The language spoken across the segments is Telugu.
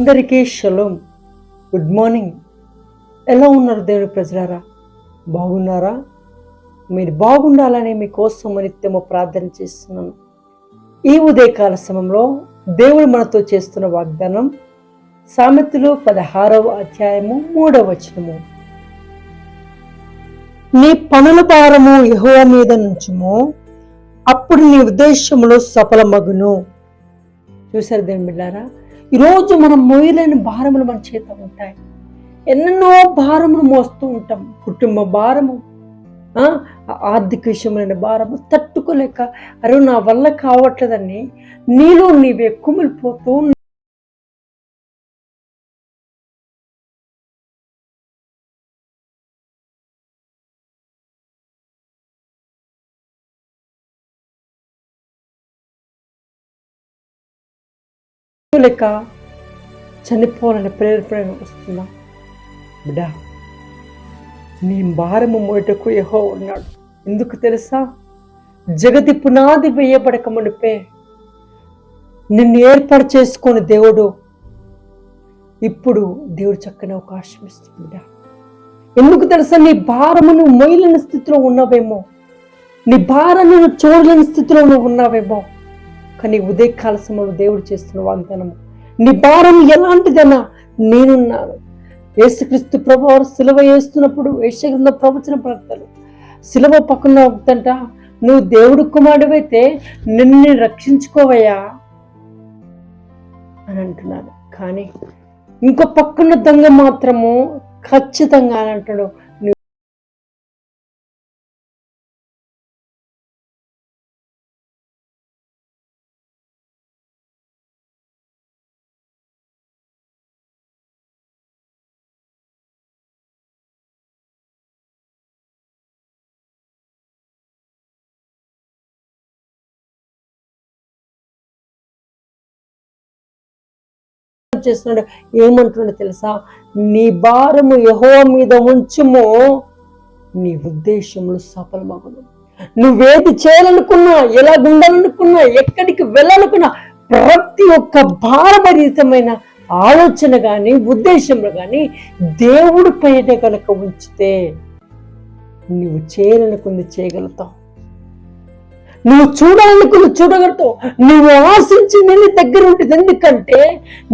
అందరికీ షలోం. Good morning. ఎలా ఉన్నారు దేవుడు ప్రజలారా? బాగున్నారా? మీరు బాగుండాలని మీకోసం నిత్యము ప్రార్థన చేస్తున్నాను. ఈ ఉదయకాల సమయంలో దేవుడు మనతో చేస్తున్న వాగ్దానం సామెతలు పదహారవ అధ్యాయము మూడవ వచనము. నీ పనుల భారము యహో మీద నుంచుము. అప్పుడు నీ ఉద్దేశములో సఫలమగును. చూసారు దేవుని బిడ్డారా? ఈరోజు మనం మోయలేని భారములు మన చేత ఉంటాయి. ఎన్నెన్నో భారములు మోస్తూ ఉంటాం. కుటుంబ భారము ఆ, ఆర్థిక విషయమైన భారము తట్టుకోలేక అరే నా వల్ల కావట్లేదని నీలో నీవే కుమిలిపోతూ లెక్క చనిపోవాలని ప్రేరేపణ వస్తుందా బిడ్డా నీ భారము మోయటకు యహో ఉన్నాడు. ఎందుకు తెలుసా? జగతి పునాది వేయబడక మునిపే నిన్ను ఏర్పాటు చేసుకొని దేవుడు ఇప్పుడు దేవుడు చక్కని అవకాశం ఇస్తుంది బిడ్డ. ఎందుకు తెలుసా? నీ భారము నువ్వు మొయ్యలేని స్థితిలో ఉన్నావేమో. నీ భారాన్ని నువ్వు చూడలేని స్థితిలో నువ్వు ఉన్నావేమో. కానీ ఉదయకాల సమయంలో దేవుడు చేస్తున్న వాగ్దానము. నీ భారం ఎలాంటిదన్నా నేనున్నాను. యేసుక్రీస్తు ప్రభు వారు సిలువ వేస్తున్నప్పుడు యేసుగ్రంథ ప్రవచన ప్రకటనలు. సిలువ పక్కన ఒకటంట నువ్వు దేవుడు కుమారుడివైతే నిన్ను రక్షించుకోవయ్యా అని అంటున్నాను కానీ ఇంకో పక్కన దొంగ మాత్రము ఖచ్చితంగా అని అంటాడు చేస్తున్నాడు? ఏమంటున్నాడు తెలుసా? నీ భారము యహో మీద ఉంచుము. నీ ఉద్దేశములు సఫలమగును. నువ్వేది చేయాలనుకున్నా ఎలా ఉండాలనుకున్నా ఎక్కడికి వెళ్ళాలనుకున్నా ప్రతి ఒక్క భారభరితమైన ఆలోచన కానీ ఉద్దేశంలో కానీ దేవుడి పైన కనుక ఉంచితే నువ్వు చేయాలనుకుంది చేయగలుగుతావు. నువ్వు చూడాలనుకుని చూడగలుగుతావు. నువ్వు ఆశించింది నీ దగ్గర ఉంటుంది ఎందుకంటే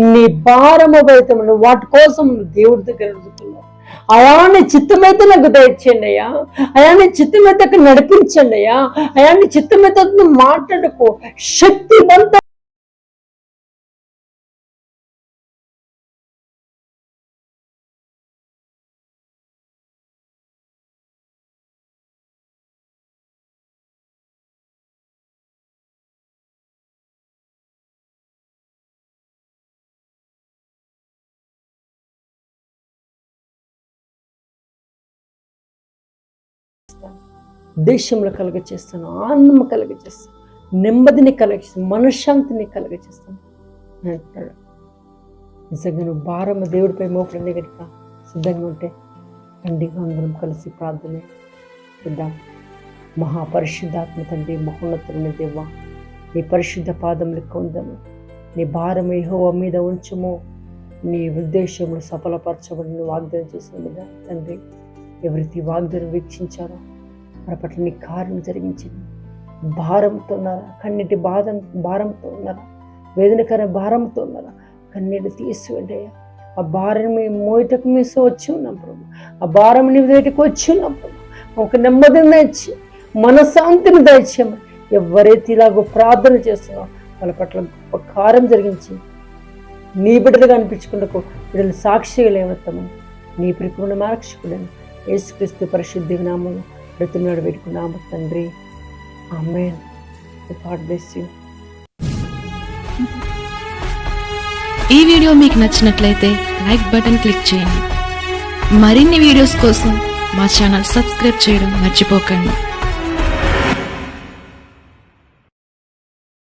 నీ భారము నువ్వు వాటి కోసం నువ్వు దేవుడి దగ్గర అడుగుతున్నావు అయాన్ని చిత్తమైతే నాకు దయచేయండి అయ్యా. అయాన్ని చిత్తమైతే నడిపించండి అయ్యా. అయాన్ని చిత్తమైతే మాట్లాడుకో. శక్తివంత దేశంలో కలుగ చేస్తాను ఆనందం కలుగ చేస్తాను నెమ్మదిని కలగచేస్తాను మనశ్శాంతిని కలుగ చేస్తాను అని అంటాడు నిజంగా నువ్వు భారమ్మ దేవుడిపై మోపడండి కనుక సిద్ధంగా ఉంటే తండ్రిగా అందరం కలిసి ప్రార్థన చేద్దాం. మహాపరిశుద్ధాత్మ తండ్రి మహోన్నతుని దేవ నీ పరిశుద్ధ పాదములకు ఉందము. నీ భారం యెహోవా మీద ఉంచము. నీ ఉద్దేశములు సఫలపరచబడిన వాగ్దానం చేసిన విధంగా తండ్రి ఎవరైతే వాగ్దానం వీక్షించారో వారి పట్ల నీ కార్యం జరిగించింది భారంతో ఉన్నారా? కన్నీటి బాధ భారంతో ఉన్నారా? వేదనకర భారంతో ఉన్నారా? కన్నీటి తీసివేండి అయ్యా. ఆ భారం మేము మోయటకు మీసు వచ్చి ఉన్నాం ప్రభు. ఆ భారం నీ దగ్గరికి వచ్చి ఉన్నాం ప్రభు. ఒక నెమ్మదిని దయచి మనశాంతిని దయచేయమని ఎవరైతే ఇలాగో ప్రార్థన చేస్తున్నారో వాళ్ళ పట్ల గొప్ప కార్యం జరిగించి నీ బిడ్డలుగా అనిపించుకున్నకు బిడ్డలు సాక్షిగా లేవత్తమని నీ ప్రిపుణ మార్క్షకుడని యేసుక్రీస్తు పరిశుద్ధి నామము ప్రతినాడు పెట్టుకున్నాము తండ్రి. ఆమెన్. గాడ్ బ్లెస్ యూ ఈ వీడియో మీకు నచ్చినట్లయితే లైక్ బటన్ క్లిక్ చేయండి. మరిన్ని వీడియోస్ కోసం మా ఛానల్ సబ్స్క్రైబ్ చేయడం మర్చిపోకండి.